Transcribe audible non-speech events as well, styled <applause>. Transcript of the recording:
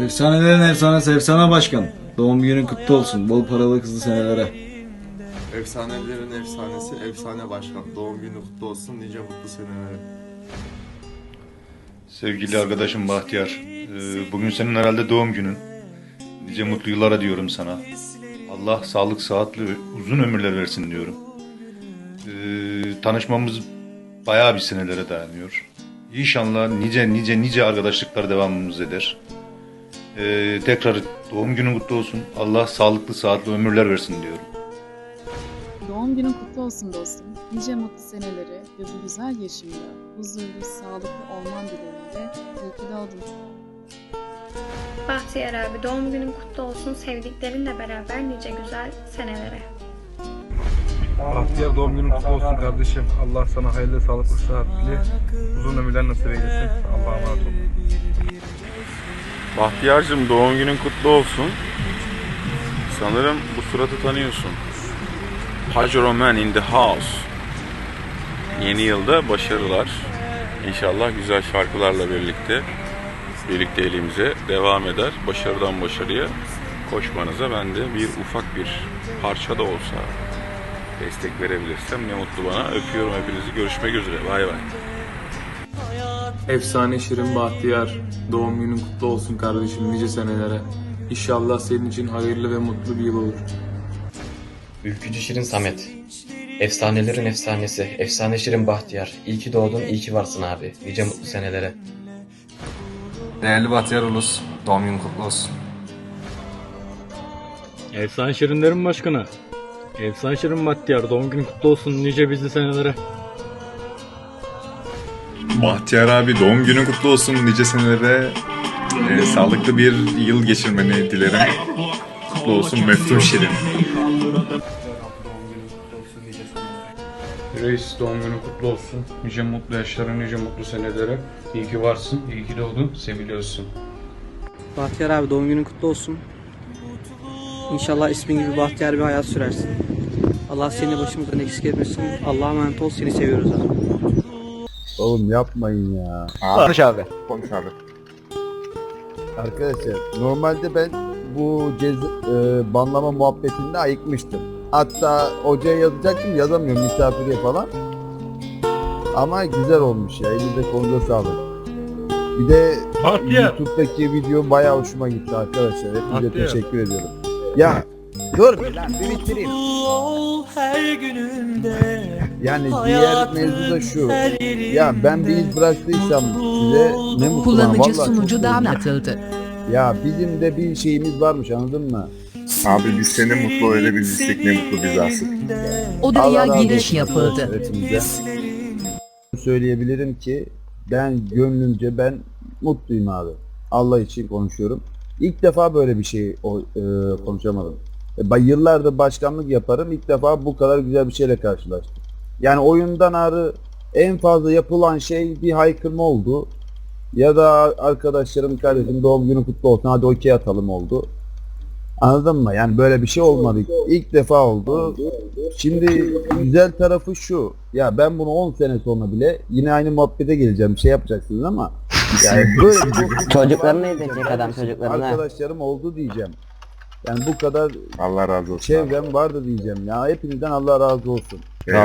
Efsanelerin efsanesi Efsane Başkan. Doğum günün kutlu olsun. Bol paralı kızlı senelere. Efsanelerin efsanesi Efsane Başkan. Doğum günü kutlu olsun nice mutlu senelere. Sevgili arkadaşım Bahtiyar, e, bugün senin herhalde doğum günün. Nice mutlu yıllara diyorum sana. Allah sağlık, sıhhatli ve uzun ömürler versin diyorum. E, tanışmamız bayağı bir senelere dayanıyor. İnşallah nice nice nice arkadaşlıklar devamımız eder. E, tekrar doğum günün kutlu olsun. Allah sağlıklı, sıhhatli ömürler versin diyorum. Doğum günün kutlu olsun dostum. Nice mutlu seneleri ve bu güzel yaşamda huzurlu, sağlıklı olman dileğiyle iyi ki doğdun. Bahtiyar abi doğum günün kutlu olsun sevdiklerinle beraber nice güzel senelere. Bahtiyar doğum günün kutlu olsun kardeşim. Allah sana hayırlı, sağlıklı, sıhhatli, uzun ömürler nasip eylesin. Allah'a emanet ol. Bahtiyar'cığım doğum günün kutlu olsun. Sanırım bu suratı tanıyorsun. Pajero Man in the House. Yeni yılda başarılar. İnşallah güzel şarkılarla birlikte birlikteliğimize devam eder. Başarıdan başarıya koşmanıza ben de bir ufak bir parça da olsa destek verebilirsem ne mutlu bana. Öpüyorum hepinizi. Görüşmek üzere. Bay bay. Efsane Şirin Bahtiyar, doğum günün kutlu olsun kardeşim nice senelere. İnşallah senin için hayırlı ve mutlu bir yıl olur. Ülkücü Şirin Samet. Efsanelerin efsanesi, efsane Şirin Bahtiyar. İyi ki doğdun, iyi ki varsın abi. Nice mutlu senelere. Değerli Bahtiyar Ulus, doğum günün kutlu olsun. Efsane Şirinlerin Başkanı. Efsane Şirin Bahtiyar doğum günün kutlu olsun nice bizli senelere. Bahtiyar abi doğum günün kutlu olsun nice senelere. e, sağlıklı bir yıl geçirmeni dilerim. Kutlu olsun Meftun Şirin. Reis doğum günün kutlu olsun. Nice mutlu yaşlara, nice mutlu senelere. İyi ki varsın, iyi ki doğdun, seviliyorsun. Bahtiyar abi doğum günün kutlu olsun. İnşallah ismin gibi bahtiyar bir hayat sürersin. Allah seni başımızdan eksik etmesin. Allah'a emanet ol seni seviyoruz abi. Oğlum yapmayın ya. Konuş abi. Konuş abi. Arkadaşlar normalde ben bu cez e, banlama muhabbetinde ayıkmıştım. Hatta hocaya yazacaktım yazamıyorum misafire falan. Ama güzel olmuş ya. Elinize kolunuza sağlık. Bir de Bahtiyar. YouTube'daki video bayağı hoşuma gitti arkadaşlar. Hepinize teşekkür ediyorum. Ya dur bir lan bir bitireyim. Yani diğer mevzu da şu. Ya ben bir iz bıraktıysam size ne mutlu bana. Vallahi çok sevindim. atıldı. Ya bizim de bir şeyimiz varmış anladın mı? Abi biz seni mutlu öyle bilsek ne mutlu biz aslında. Allah razı olsun hepinize. Söyleyebilirim ki ben gönlümce ben mutluyum abi. Allah için konuşuyorum. İlk defa böyle bir şey o, e, konuşamadım. E, ben yıllardır başkanlık yaparım. İlk defa bu kadar güzel bir şeyle karşılaştım. Yani oyundan ağrı en fazla yapılan şey bir haykırma oldu. Ya da arkadaşlarım kardeşim doğum günü kutlu olsun hadi okey atalım oldu. Anladın mı? Yani böyle bir şey olmadı. İlk defa oldu. Şimdi güzel tarafı şu. Ya ben bunu 10 sene sonra bile yine aynı muhabbete geleceğim. Bir şey yapacaksınız ama yani <laughs> böyle bir dostluk- Çocuklarını edecek adam çocuklarını. Arkadaşlarım oldu diyeceğim. Yani bu kadar Allah razı olsun. abi. çevrem vardı diyeceğim. Ya hepinizden Allah razı olsun. Eyvallah.